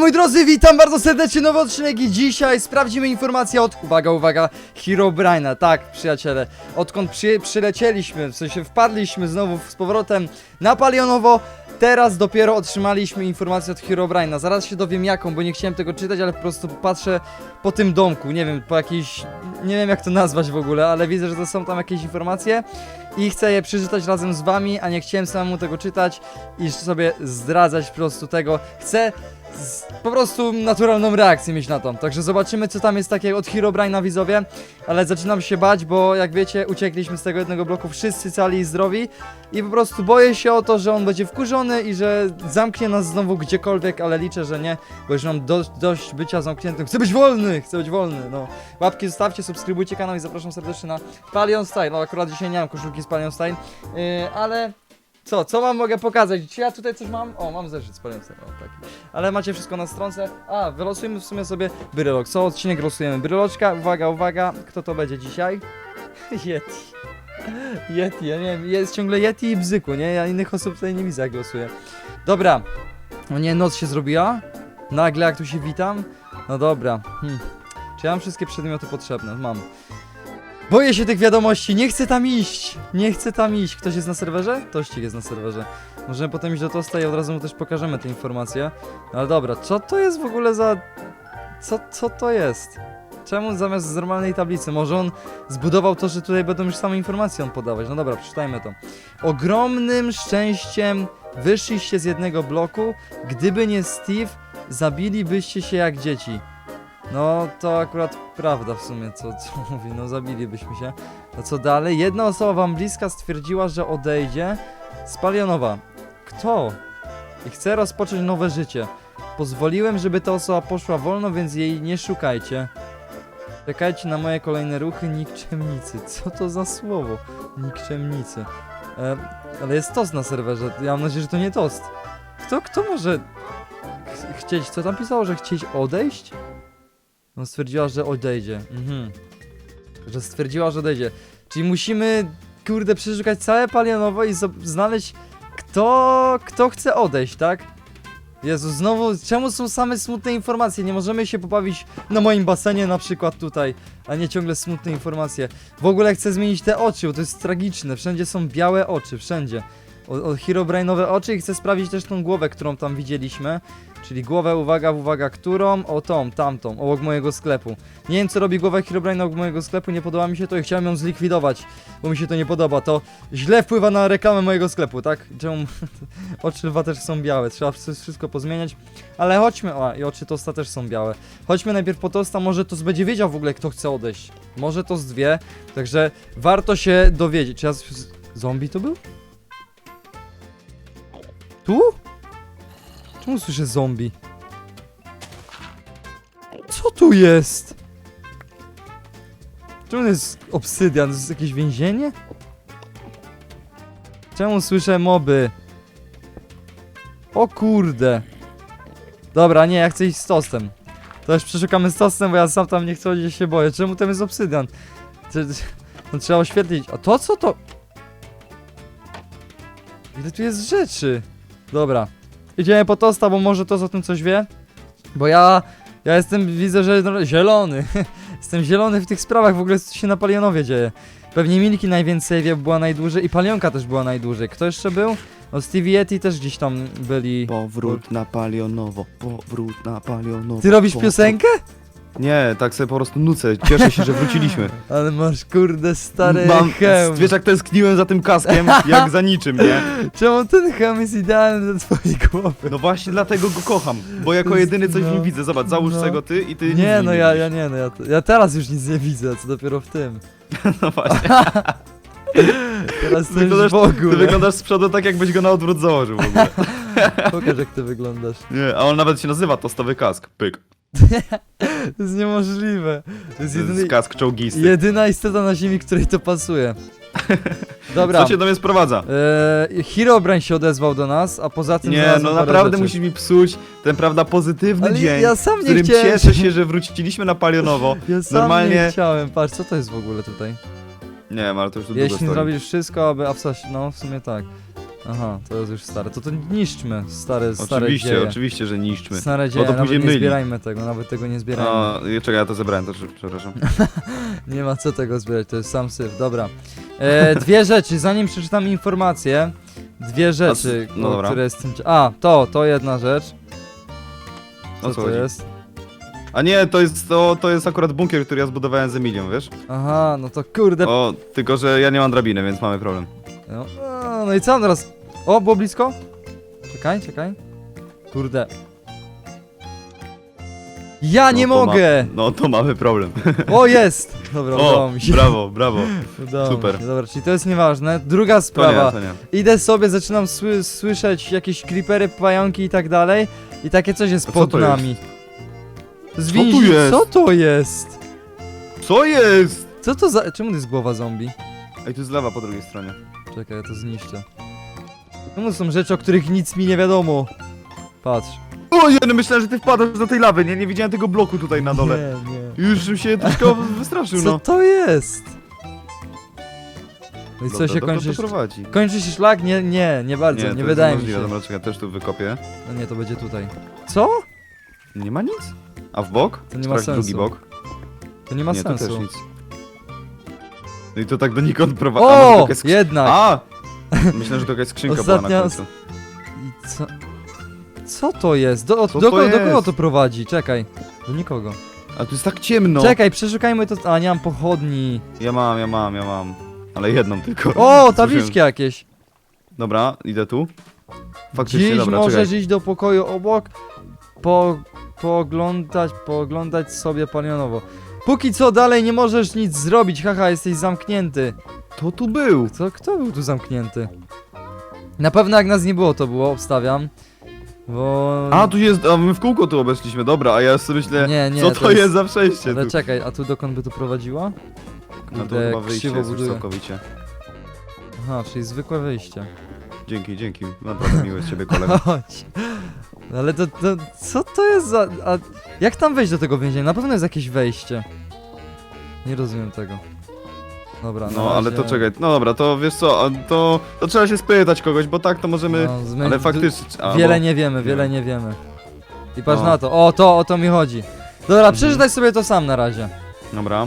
moi drodzy, witam bardzo serdecznie, nowy odcinek i dzisiaj sprawdzimy informację od, uwaga, uwaga, Herobrine'a, tak, przyjaciele, odkąd przy, przylecieliśmy, w sensie wpadliśmy znowu z powrotem na Palionowo, teraz dopiero otrzymaliśmy informację od Herobrine'a, zaraz się dowiem jaką, bo nie chciałem tego czytać, ale po prostu patrzę po tym domku, nie wiem, po jakiejś, nie wiem jak to nazwać w ogóle, ale widzę, że to są tam jakieś informacje i chcę je przeczytać razem z wami, a nie chciałem samemu tego czytać i sobie zdradzać po prostu tego, chcę z, po prostu naturalną reakcję mieć na to. Także zobaczymy, co tam jest takiego od Herobrine'a widzowie. Ale zaczynam się bać, bo jak wiecie, uciekliśmy z tego jednego bloku wszyscy cali i zdrowi. I po prostu boję się o to, że on będzie wkurzony i że zamknie nas znowu gdziekolwiek, ale liczę, że nie, bo już mam do, dość bycia zamkniętym. Chcę być wolny! Chcę być wolny, no. Łapki zostawcie, subskrybujcie kanał i zapraszam serdecznie na Palion Style. No akurat dzisiaj nie mam koszulki z Palion Style, yy, ale... Co, co wam mogę pokazać? Czy ja tutaj coś mam? O, mam zeszyt z Style, o taki. Ale macie wszystko na stronce. A, wylosujemy w sumie sobie brylok. Co odcinek losujemy? Bryloczka, uwaga, uwaga, kto to będzie dzisiaj? Yeti. Yeti, ja nie wiem, jest ciągle Yeti i Bzyku, nie? Ja innych osób tutaj nie widzę jak losuję. Dobra. O nie, noc się zrobiła? Nagle jak tu się witam? No dobra. Hmm. Czy ja mam wszystkie przedmioty potrzebne? Mam. Boję się tych wiadomości, nie chcę tam iść! Nie chcę tam iść. Ktoś jest na serwerze? Tościk jest na serwerze. Możemy potem iść do Tosta i od razu mu też pokażemy te informacje. No ale dobra, co to jest w ogóle za... Co, co to jest? Czemu zamiast z normalnej tablicy? Może on zbudował to, że tutaj będą już same informacje on podawać. No dobra, przeczytajmy to. Ogromnym szczęściem wyszliście z jednego bloku. Gdyby nie Steve, zabilibyście się jak dzieci. No to akurat prawda w sumie, co, co mówi, no zabilibyśmy się. To co dalej? Jedna osoba wam bliska stwierdziła, że odejdzie z Palionowa. Kto? I chce rozpocząć nowe życie. Pozwoliłem, żeby ta osoba poszła wolno, więc jej nie szukajcie. Czekajcie na moje kolejne ruchy, nikczemnicy. Co to za słowo? Nikczemnicy. E, ale jest tost na serwerze. Ja mam nadzieję, że to nie tost. Kto, kto może ch chcieć, co tam pisało, że chcieć odejść? No stwierdziła, że odejdzie. Mhm. Że stwierdziła, że odejdzie. Czyli musimy, kurde, przeszukać całe Palionowo i znaleźć kto, kto chce odejść, tak? Jezu, znowu, czemu są same smutne informacje? Nie możemy się pobawić na moim basenie na przykład tutaj, a nie ciągle smutne informacje. W ogóle chcę zmienić te oczy, bo to jest tragiczne. Wszędzie są białe oczy, wszędzie. O, Herobrine'owe oczy i chcę sprawdzić też tą głowę, którą tam widzieliśmy. Czyli głowę, uwaga, uwaga, którą? O tą, tamtą, obok mojego sklepu. Nie wiem co robi głowa Herobrine'a obok mojego sklepu, nie podoba mi się to i chciałem ją zlikwidować, bo mi się to nie podoba. To źle wpływa na reklamę mojego sklepu, tak? Czemu oczy lwa też są białe, trzeba wszy- wszystko pozmieniać. Ale chodźmy, o i oczy tosta też są białe. Chodźmy najpierw po tosta, może to będzie wiedział w ogóle kto chce odejść. Może to z dwie, także warto się dowiedzieć. Czy ja zombie to był? Tu? Czemu słyszę zombie? Co tu jest? Czemu to jest obsydian? To jest jakieś więzienie? Czemu słyszę moby? O kurde. Dobra, nie, ja chcę iść z tostem. To już przeszukamy z tostem, bo ja sam tam nie chcę chodzić, się boję. Czemu tam jest obsydian? No trzeba oświetlić. A to co to? Ile tu jest rzeczy? Dobra. Idziemy po tosta, bo może to o tym coś wie. Bo ja. Ja jestem, widzę, że no, zielony. jestem zielony w tych sprawach, w ogóle co się na Palionowie dzieje. Pewnie Milki najwięcej wie, była najdłużej i Palionka też była najdłużej. Kto jeszcze był? No Stevie Yeti też gdzieś tam byli. Powrót na palionowo, powrót na palionowo. Ty robisz piosenkę? Nie, tak sobie po prostu nucę. Cieszę się, że wróciliśmy. Ale masz kurde stary Mam, hełm. wiesz jak tęskniłem za tym kaskiem, jak za niczym, nie? Czemu ten hełm jest idealny do twojej głowy? No właśnie dlatego go kocham, bo jako jedyny coś w No. widzę. Zobacz, załóż No. sobie go ty i ty nic w Nie nim no ja, widzisz. ja nie no, ja, ja teraz już nic nie widzę, co dopiero w tym. No właśnie, Teraz to już wyglądasz, w ty ogóle. wyglądasz z przodu tak jakbyś go na odwrót założył w ogóle. Pokaż jak ty wyglądasz. Nie, a on nawet się nazywa tostowy kask, pyk. To jest niemożliwe. To jest jedyny, kask czołgisty. jedyna istota na ziemi, której to pasuje. Dobra. Co cię do mnie sprowadza? Eee, Herobrine się odezwał do nas, a poza tym Nie, znalazłem no parę naprawdę rzeczy. musisz mi psuć ten, prawda, pozytywny Ale dzień, ja sam w nie którym chciałem. cieszę się, że wróciliśmy na Palionowo. Ja sam nie Normalnie- chciałem. Patrz, co to jest w ogóle tutaj? Nie wiem, ale to już tu długo Jeśli stoi. zrobisz wszystko, aby... A w no w sumie tak. Aha, to jest już stare. To to niszczmy, stare, stare Oczywiście, dzieje. oczywiście, że niszczmy. Stare dzieje, to nawet później nie myli. zbierajmy tego, nawet tego nie zbierajmy. A, czekaj, ja to zebrałem, to przepraszam. Nie ma co tego zbierać, to jest sam syf, dobra. E, dwie rzeczy, zanim przeczytam informację. Dwie rzeczy, no o, dobra. które jest tym... A, to, to jedna rzecz. O Co co to chodzi? jest? A nie, to jest, to, to jest akurat bunkier, który ja zbudowałem z Emilią, wiesz? Aha, no to kurde... O, tylko że ja nie mam drabiny, więc mamy problem. No, a, no i co teraz? O, było blisko? Czekaj, czekaj. Kurde. Ja nie No mogę! Ma, no to mamy problem. O, jest! Dobra, udało O, mi się. brawo, brawo. Udało super. Mi się. Dobra, czyli to jest nieważne. Druga To sprawa. nie, to nie. Idę sobie, zaczynam sły słyszeć jakieś creepery, pająki i tak dalej. I takie coś jest A co pod to nami. tu Zwięzi... jest? Co to jest? Co jest? Co to za... Czemu to jest głowa zombie? Ej, tu jest lawa po drugiej stronie. Czekaj, ja to zniszczę. Czemu są rzeczy, o których nic mi nie wiadomo? Patrz. O, no myślałem, że ty wpadasz do tej lawy, nie? Nie widziałem tego bloku tutaj na dole. Nie, nie. Już bym się troszkę wystraszył, Co no. to jest? No i co się kończy? to prowadzi? Kończy się szlak? Nie, nie, nie bardzo, nie, to jest wydaje mi niemożliwe. się. Dobra, czekaj, ja też tu wykopię. No nie, to będzie tutaj. Co? Nie ma nic? A w bok? To nie ma Sprawdź sensu. drugi bok. To nie ma nie, to sensu. też nic. No i to tak donikąd prowadzi. O! Jednak! A! Myślę, że to jakaś skrzynka Ostatnia była na końcu. I co? Co to jest? Do, Co do, to kogo, do kogo jest? to prowadzi? Czekaj. Do nikogo. A tu jest tak ciemno. Czekaj, przeszukajmy to. A, nie mam pochodni. Ja mam, ja mam, ja mam. Ale jedną tylko. O, tabliczki jakieś. Dobra, idę tu. Faktycznie, Dziś dobra, możesz czekaj. iść do pokoju obok, po, pooglądać, pooglądać sobie palionowo. Póki co dalej nie możesz nic zrobić, haha, jesteś zamknięty. To tu był. Kto, kto był tu zamknięty? Na pewno jak nas nie było, to było, obstawiam. Bo... A, tu jest, a my w kółko tu obeszliśmy, dobra, a ja sobie myślę, Nie, nie, co to to, jest- jest za przejście Ale tu? czekaj, a tu dokąd by to prowadziło? No to Kurde, chyba wyjście krzywo jest już buduje. całkowicie. Aha, czyli zwykłe wyjście. Dzięki, dzięki. Naprawdę miły z ciebie kolega. Chodź. No Ale to, to, co to jest za... A jak tam wejść do tego więzienia? Na pewno jest jakieś wejście. Nie rozumiem tego. Dobra, na No, ale to czekaj, no dobra, to wiesz co, a to, to trzeba się spytać kogoś, bo tak to możemy, No, ale faktycznie... A, Wiele bo, nie wiemy, wiele nie. nie wiemy. I patrz No. na to. O, to, o to mi chodzi. Dobra, Mhm. przeczytaj sobie to sam na razie. Dobra.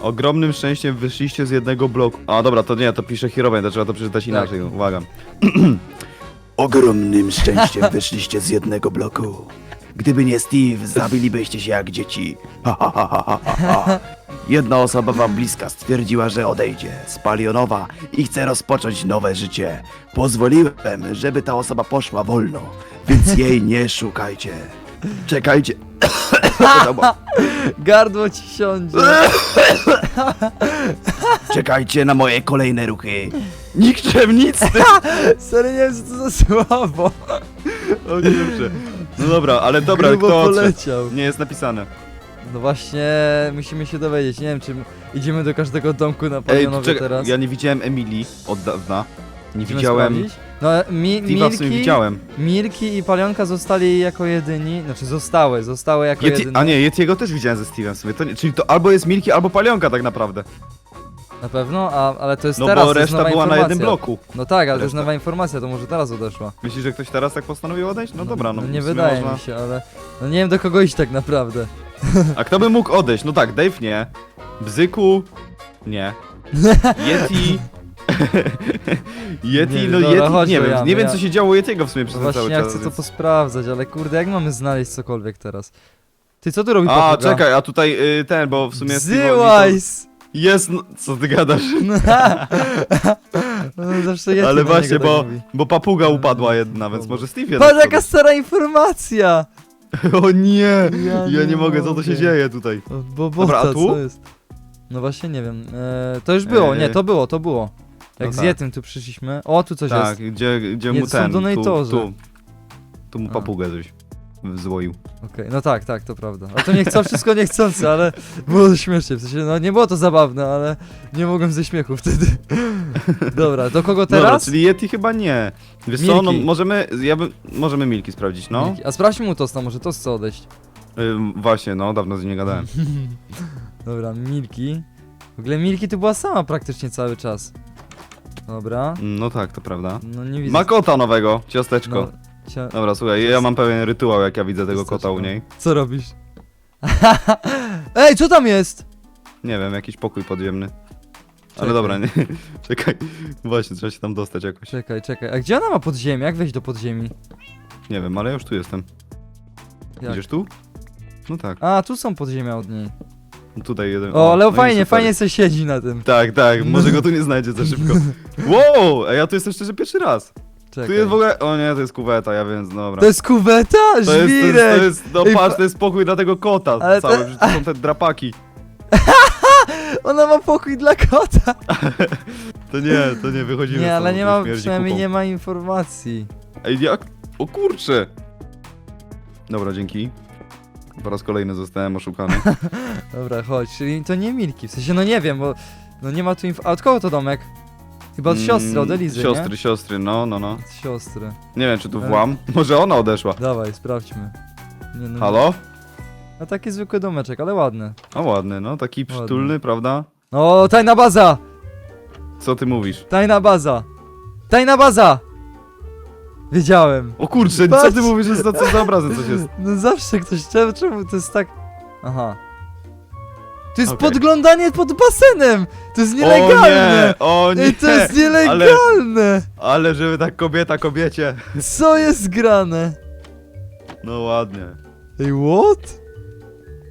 Ogromnym szczęściem wyszliście z jednego bloku. A dobra, to nie, to pisze Herobrine, to trzeba to przeczytać inaczej, uwaga. Ogromnym szczęściem wyszliście z jednego bloku. Gdyby nie Steve, zabilibyście się jak dzieci. Ha, ha, ha, ha, ha, ha. Jedna osoba wam bliska stwierdziła, że odejdzie z Palionowa i chce rozpocząć nowe życie. Pozwoliłem, żeby ta osoba poszła wolno, więc jej nie szukajcie. Czekajcie. Dobra. Gardło ci siądzie. Czekajcie na moje kolejne ruchy. Nikczemnicy! Serio nie wiem co to za słabo. O nie wiem, No dobra, ale dobra, Grubo kto odszedł? poleciał. Nie jest napisane. No właśnie, musimy się dowiedzieć. Nie wiem, czy idziemy do każdego domku na Ej, Palionowie czekaj, teraz. ja nie widziałem Emilii od dawna. Nie Musimy widziałem... sprawdzić? No, mi, Steve'a w sumie Milki, widziałem. Milki i Palionka zostali jako jedyni. Znaczy zostały, zostały jako Yeti, jedyne. a nie, Yetiego też widziałem ze Steve'em w sumie. To nie, czyli to albo jest Milki, albo Palionka tak naprawdę. Na pewno, a, ale to jest No teraz, bo to jest reszta nowa była na informacja. jednym bloku. No tak, ale to jest Reszta. nowa informacja, to może teraz odeszła. Myślisz, że ktoś teraz tak postanowił odejść? No dobra, no, no w nie sumie wydaje można... mi się, ale no nie wiem do kogo iść tak naprawdę. A kto by mógł odejść? No tak, Dave nie. Bzyku? Nie. Yeti? Yeti, Nie, no dobra, Yeti, chodź nie do wiem, jamy, nie wiem ja- co się działo Yetiego w sumie przez No ten właśnie cały ja czas. chcę to więc- posprawdzać, ale kurde, jak mamy znaleźć cokolwiek teraz? Ty co tu robi A, papuga? czekaj, a tutaj y, ten, bo w sumie... Steve'owi to-! Jest, no, co ty gadasz? No, zawsze Yeti Ale właśnie, bo, tak mówi. bo papuga upadła jedna, więc może Steve jeden Patrz jaka stara informacja! O nie! Ja Ja nie nie mogę, co to się mogę. dzieje tutaj? O, Bo Dobra, a tu? co jest? No właśnie nie wiem. E, to już było, nie, to było, to było. Jak No z tak. Yetim tu przyszliśmy. O, tu coś tak, jest. gdzie, gdzie Nie, mu to są ten, tu, donatorzy. tu, tu mu A. papugę coś złoił. Okej, no tak, tak, to prawda. Ale to nie chcą, wszystko niechcące, ale było śmiesznie. W sensie, no nie było to zabawne, ale nie mogłem ze śmiechu wtedy. Dobra, do kogo Dobra, teraz? czyli Yeti chyba nie. Wiesz co, no Milki. możemy, ja bym, możemy Milki sprawdzić, no. A sprawdźmy mu tosta, może tost chce odejść. Ym, właśnie, no, dawno z nim nie gadałem. Dobra, Milki. W ogóle Milki tu była sama praktycznie cały czas. Dobra. No tak, to prawda. No nie widzę. Ma kota nowego, ciasteczko. No, cia... Dobra, słuchaj, ja mam pewien rytuał, jak ja widzę tego kota u niej. Co robisz? Ej, co tam jest? Nie wiem, jakiś pokój podziemny. Czekaj. Ale dobra, nie. Czekaj. Właśnie, trzeba się tam dostać jakoś. Czekaj, czekaj. A gdzie ona ma podziemie? Jak wejść do podziemi? Nie wiem, ale ja już tu jestem. Jak? Idziesz tu? No tak. A, tu są podziemia od niej. Tutaj jeden. O, ale no i fajnie, super. fajnie se siedzi na tym. Tak, tak, może go tu nie znajdzie za szybko. Wow! A ja tu jestem szczerze pierwszy raz. Czekaj. Tu jest w ogóle. O nie, to jest kuweta, ja wiem, dobra. To jest kuweta? to jest, to jest, Żwirek! to jest, no Ej, patrz, to jest spokój dla tego kota Ale cały, to- przecież to są te drapaki. Ona ma pokój dla kota! To nie, to nie, wychodzimy Nie, ale nie ma, śmierdzi przynajmniej kupą. nie ma informacji. Ej, jak? O kurcze! Dobra, dzięki. Po raz kolejny zostałem oszukany. Dobra, chodź, czyli to nie Milki, w sensie, no nie wiem, bo no nie ma tu info... A od kogo to domek? Chyba od siostry, od Mm, Elizy, Siostry, nie? siostry, no, no, no. Od siostry. Nie wiem, czy tu Ale- włam. Może ona odeszła. Dawaj, sprawdźmy. Nie, no, Halo? No taki zwykły domeczek, ale ładny. O, ładny, no, taki Ładny. przytulny, prawda? O, tajna baza! Co ty mówisz? Tajna baza! Tajna baza! Wiedziałem. O kurczę, co Patrz! ty mówisz, że za, co za obrazem coś jest? No zawsze ktoś, czemu, czemu to jest tak... Aha. To jest Okej. podglądanie pod basenem! To jest nielegalne! O nie, o Ej, nie! to jest nielegalne! Ale żeby tak kobieta kobiecie. Co jest grane? No ładnie. Ej, what?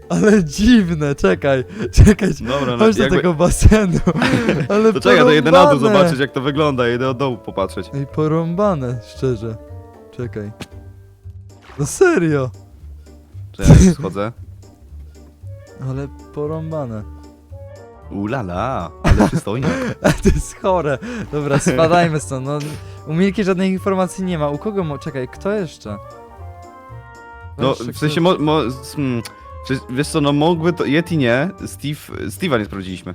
Ale dziwne, czekaj, czekaj, Dobra, no chodź do jakby... tego basenu. Ale To czekaj, to jedę na dół porąbane. zobaczyć jak to wygląda, jedę od dołu popatrzeć. Ej, porąbane, szczerze. Czekaj. No serio, Czy ja schodzę? ale porąbane. Ulala, ale przystojnie. A to jest chore. Dobra, spadajmy stąd. No, u Milki żadnych informacji nie ma. U kogo mo... Czekaj, kto jeszcze? No, Weź, w sensie, mo, mo, s- hmm, wiesz co, no mógłby to, Yeti nie, Steve, Steve'a nie sprawdziliśmy.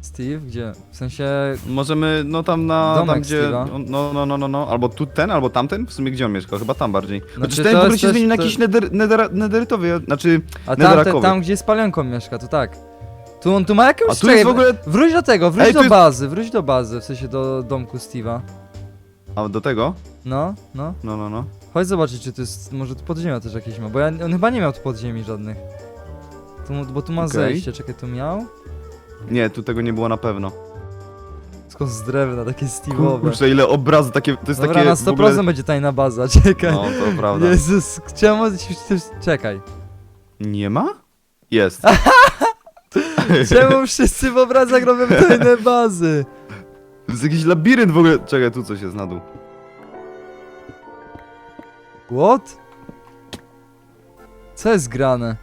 Steve? Gdzie? W sensie... Możemy, no tam na, Domek tam gdzie, Steve'a. no, no, no, no, no, albo tu ten, albo tamten, w sumie gdzie on mieszka, chyba tam bardziej. Znaczy, Znaczy, ten to w ogóle jest się też- zmienił na to- jakiś neder, neder, nederytowy, znaczy, A tam, tam gdzie z palionką mieszka, to tak. Tu on tu ma jakąś... a tu jest w ogóle, Wróć do tego, wróć Ej, tu do jest- bazy, wróć do bazy, w sensie do domku Steve'a. a do tego? No, no. No, no, no. Chodź zobaczyć, czy to jest, może tu podziemia też jakieś ma, bo ja, on chyba nie miał tu podziemi żadnych. Tu, mu- bo tu ma Okej. zejście, czekaj, tu miał? Nie, tu tego nie było na pewno. Skąd z drewna, takie Steve'owe. Kurczę, ile obrazu, takie, to jest Dobra, takie na w 100% ogóle... będzie tajna baza, czekaj. No, to prawda. Jezus, czemu... Czekaj. Nie ma? Jest. Czemu wszyscy w obrazach robią tajne bazy? To jest jakiś labirynt w ogóle. Czekaj, tu coś jest na dół. What? Co jest grane?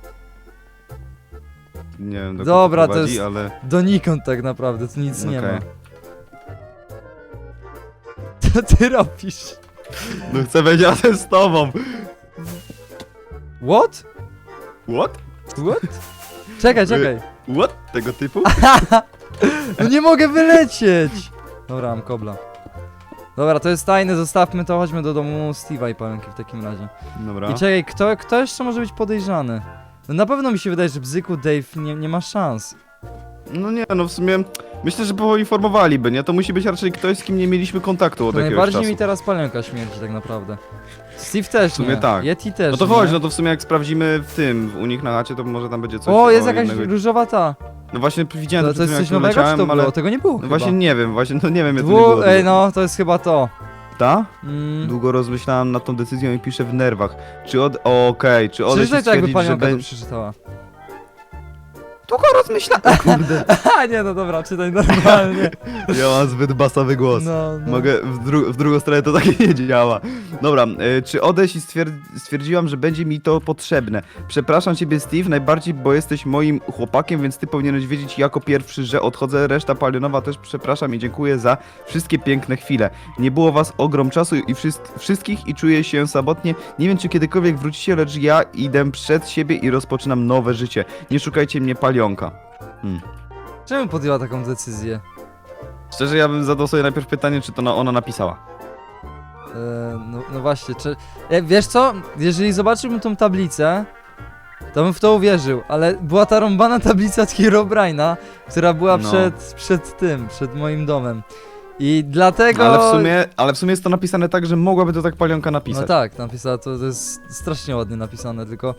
Nie wiem, dokąd Dobra, to prowadzi, jest- ale... Donikąd tak naprawdę, tu nic nie Okej. ma. Co ty robisz? No chcę być razem z tobą. What? What? What? Czekaj, czekaj. What? Tego typu? No nie mogę wylecieć! Dobra, mam kobla. Dobra, to jest tajne, zostawmy to, chodźmy do domu Steve'a i Palenki w takim razie. Dobra. I czekaj, kto, kto jeszcze może być podejrzany? No na pewno mi się wydaje, że Bzyku Dave nie, nie ma szans. No nie, no w sumie... Myślę, że poinformowaliby, nie? To musi być raczej ktoś, z kim nie mieliśmy kontaktu od To jakiegoś najbardziej czasu. mi teraz Palenka śmierdzi tak naprawdę. Steve też W sumie nie. tak. Yeti też No to chodź, no to w sumie jak sprawdzimy w tym, u nich na chacie, to może tam będzie coś... O, jest jakaś innego. różowa ta. No właśnie widziałem To, to, to przed jest tym, coś jak tu nowego, czy leciałem, to ale... było? Tego nie było No chyba. właśnie nie wiem, właśnie, no nie wiem, jak to Dwu... nie było. Ej no, to jest chyba to. Ta? Mm. Długo rozmyślałem nad tą decyzją i piszę w nerwach. Czy od... Okej, czy odejść i Przeczytaj to jakby stwierdzić, że Palenka to będzie... przeczytała. Długo rozmyślałem... Kurde. A nie, no dobra, czytaj normalnie. Ja mam zbyt basowy głos. No, no. Mogę, w, dru w drugą stronę to tak nie działa. Dobra, y, czy odejść i stwier stwierdziłam, że będzie mi to potrzebne. Przepraszam ciebie Steve, najbardziej, bo jesteś moim chłopakiem, więc ty powinieneś wiedzieć jako pierwszy, że odchodzę. Reszta palionowa też przepraszam i dziękuję za wszystkie piękne chwile. Nie było was ogrom czasu i wszys wszystkich i czuję się samotnie. Nie wiem, czy kiedykolwiek wrócicie, lecz ja idę przed siebie i rozpoczynam nowe życie. Nie szukajcie mnie palionka. Czemu podjęła taką decyzję? Szczerze, ja bym zadał sobie najpierw pytanie, czy to na ona napisała. E, no, no właśnie, czy... E, wiesz co? Jeżeli zobaczyłbym tą tablicę, to bym w to uwierzył, ale była ta rąbana tablica od Herobrine'a, która była No. przed, przed tym, przed moim domem. I dlatego... No, Ale w sumie, ale w sumie jest to napisane tak, że mogłaby to tak palionka napisać. No tak, napisała to, to jest strasznie ładnie napisane, tylko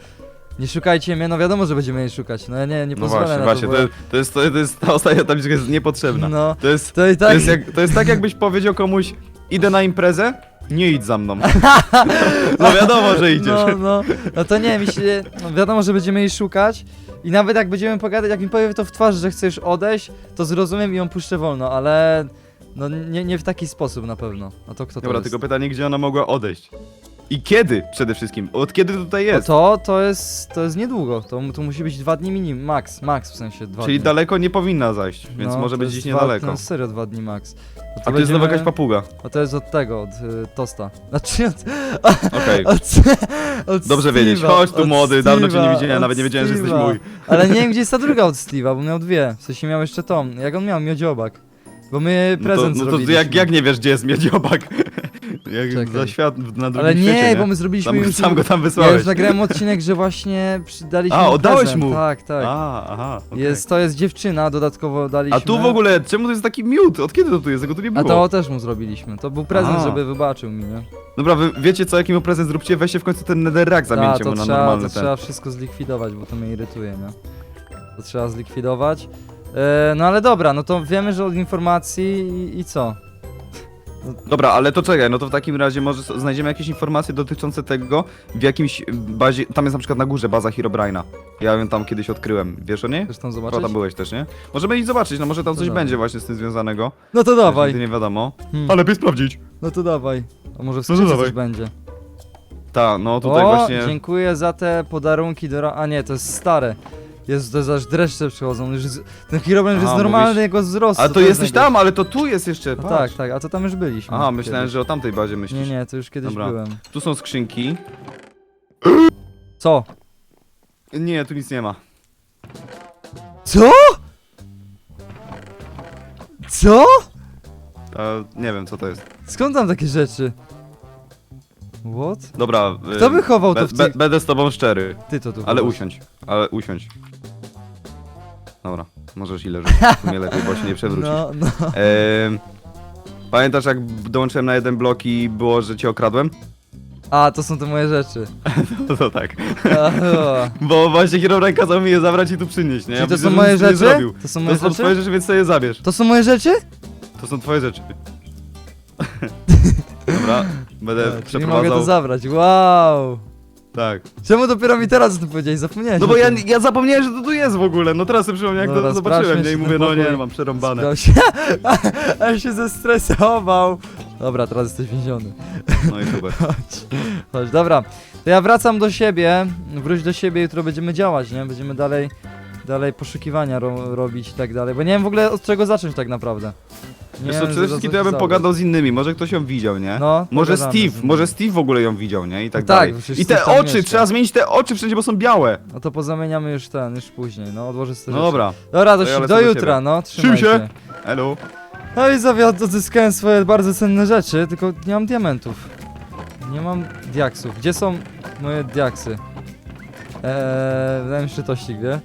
nie szukajcie mnie, no wiadomo, że będziemy jej szukać, no ja nie, nie No pozwolę właśnie, na właśnie, to, to, bo... to, jest, to, to jest ta ostatnia tabliczka jest niepotrzebna. No, To jest, to i to, tak... jest jak, to jest tak jakbyś powiedział komuś, idę na imprezę, nie idź za mną. No wiadomo, że idziesz. No, no, no to nie, mi się, no wiadomo, że będziemy jej szukać i nawet jak będziemy pogadać, jak mi powie to w twarz, że chcesz odejść, to zrozumiem i ją puszczę wolno, ale no nie, nie w taki sposób na pewno. No to kto to Dobra, jest? tylko pytanie, gdzie ona mogła odejść? I kiedy przede wszystkim? Od kiedy tutaj No jest? to, to jest, to jest niedługo, to, to musi być dwa dni minim, max, max w sensie dwa Czyli dni. daleko nie powinna zajść, więc No, może to być jest dwa, niedaleko. No serio dwa dni max. No A to jest znowu będziemy- jakaś papuga. A to jest od tego, od y, tosta. Znaczy od, Okej. od, od Dobrze wiedzieć. Steve'a, Chodź tu od młody, dawno cię nie Steve'a, widziałem, od nawet nie wiedziałem, że jesteś Steve'a. mój. Ale nie wiem, gdzie jest ta druga od Steve'a, bo miał dwie. W sensie miał jeszcze tą. Jak on miał? Miodziobak. Bo my No to, prezent no to zrobiliśmy. jak, jak nie wiesz, gdzie jest miedziobak? Jak Czekaj. za świat, na drugim Ale nie, świecie, bo my zrobiliśmy Sam, już... sam go tam Ja wysłałeś. już nagrałem odcinek, że właśnie przydaliśmy A, mu oddałeś prezent. mu? Tak, tak. A, aha, okej. Jest, to jest dziewczyna, dodatkowo daliśmy. A tu w ogóle, czemu to jest taki miód? Od kiedy to tu jest? Tego tu nie A było. to też mu zrobiliśmy. To był prezent, A. żeby wybaczył mi, nie? Dobra, wy wiecie co, jaki mu prezent zróbcie? Weźcie w końcu ten netherrack, zamieńcie mu na trzeba, normalny to ten. trzeba wszystko zlikwidować, bo to mnie irytuje, nie? To trzeba zlikwidować. E, no ale dobra, no to wiemy, że od informacji i, i co? Dobra, ale to czekaj, no to w takim razie może s- znajdziemy jakieś informacje dotyczące tego, w jakimś bazie, tam jest na przykład na górze baza Herobrine'a. Ja ją tam kiedyś odkryłem, wiesz o niej? Chcesz tam Chyba zobaczyć? tam byłeś też, nie? Możemy iść zobaczyć, no może tam coś dawaj. będzie właśnie z tym związanego. No to dawaj. Nigdy nie wiadomo. Hmm. Ale lepiej sprawdzić. No to dawaj. A może w No to skrzynce dawaj. coś będzie. Ta, no tutaj o, właśnie... dziękuję za te podarunki do... ra- A nie, to jest stare. Jezu, to jest aż dreszcze przychodzą. Już jest, ten Herobrine już Aha, jest normalny mówisz- jego wzrostu. A to jest jesteś najgorsze. tam, ale to tu jest jeszcze, No patrz. tak, tak, a to tam już byliśmy. Aha, myślałem, że o tamtej bazie myślisz. Nie, nie, to już kiedyś Dobra. byłem. Tu są skrzynki. Co? Nie, tu nic nie ma. Co? Co? Nie wiem, co to jest. Skąd tam takie rzeczy? What? Dobra. Kto wychował to be, w tych... Będę z tobą szczery. Ty to tu Ale chowasz. usiądź. Ale usiądź. Dobra, możesz ile leżeć. W sumie lepiej, bo się nie przewrócisz. No, no. Em, pamiętasz jak dołączyłem na jeden blok i było, że cię okradłem? A, to są te moje rzeczy. No to tak. A, o. Bo właśnie Herobrine kazał mi je zabrać i tu przynieść, nie? Czyli to są moje nic nie rzeczy? zrobił. To są moje To są twoje rzeczy, więc sobie je zabierz. To są moje rzeczy? To są twoje rzeczy. Dobra, będę A, czyli mogę to przeprowadzał. zabrać, wow! Tak. Czemu dopiero mi teraz o tym powiedziałeś? Zapomniałeś No o bo ja, tym. ja zapomniałem, że to tu jest w ogóle. No teraz sobie przypomniałem, jak Dobra, to zobaczyłem, sprawdźmy nie? I się mówię, ten no nie, pokój. mam przerąbane. Sprawdź się. Ale się zestresował. Dobra, teraz jesteś więziony. No i super. Chodź, chodź, dobra. To ja wracam do siebie, wróć do siebie, jutro będziemy działać, nie? Będziemy dalej, dalej poszukiwania ro robić i tak dalej, bo nie wiem w ogóle od czego zacząć tak naprawdę. Nie Wiesz co, wiem, przede wszystkim to ja bym zabrać. pogadał z innymi, może ktoś ją widział, nie? No, Może pogadamy z Steve, może Steve w ogóle ją widział, nie? I tak No tak, dalej. przecież I te tam oczy, mieszka. trzeba zmienić te oczy wszędzie, bo są białe. No to pozamieniamy już ten, już później, no odłożę sobie No rzeczy. dobra, Dobra, to, To ja się- lecę do do jutra, no, trzymaj Trzym się. się. elo. No i zawiad, odzyskałem swoje bardzo cenne rzeczy, tylko nie mam diamentów. Nie mam diaksów. Gdzie są moje diaksy? Eee, się, że tościk, wie?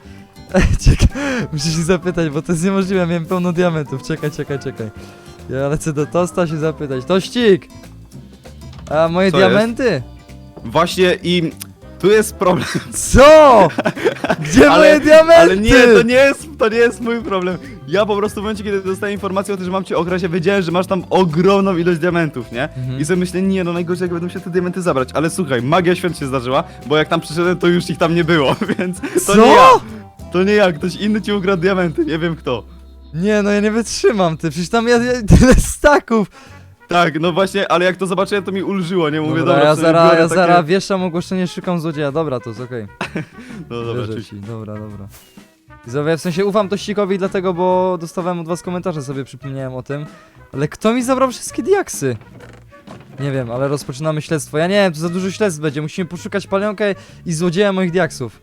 Czekaj, muszę się zapytać, bo to jest niemożliwe, miałem pełno diamentów. Czekaj, czekaj, czekaj. Ja lecę do tosta się zapytać. Tościk! A moje Co diamenty? Właśnie i tu jest problem. Co? Gdzie Ale- moje diamenty? Ale nie, to nie jest, to nie jest mój problem. Ja po prostu w momencie, kiedy dostaję informację o tym, że mam cię okraść, ja wiedziałem, że masz tam ogromną ilość diamentów, nie? Mhm. I sobie myślę, nie no najgorzej jak będą się te diamenty zabrać, ale słuchaj, magia świąt się zdarzyła, bo jak tam przyszedłem, to już ich tam nie było, więc to Co? nie ja. To nie ja, ktoś inny ci ukradł diamenty, nie wiem kto. Nie, no ja nie wytrzymam, ty. Przecież tam ja, ja tyle staków. Tak, no właśnie, ale jak to zobaczyłem, to mi ulżyło, nie? Mówię, dobra, ja sobie zara, biorę ja takie... zara wieszam ogłoszenie, szukam złodzieja. Dobra, to jest okej. No dobra, Wierzę ci, dobra, dobra. Widzowie, w sensie ufam Tościkowi dlatego, bo dostawałem od was komentarze, sobie przypomniałem o tym. Ale kto mi zabrał wszystkie diaksy? Nie wiem, ale rozpoczynamy śledztwo. Ja nie wiem, to za dużo śledztw będzie. Musimy poszukać palionkę i złodzieja moich diaksów.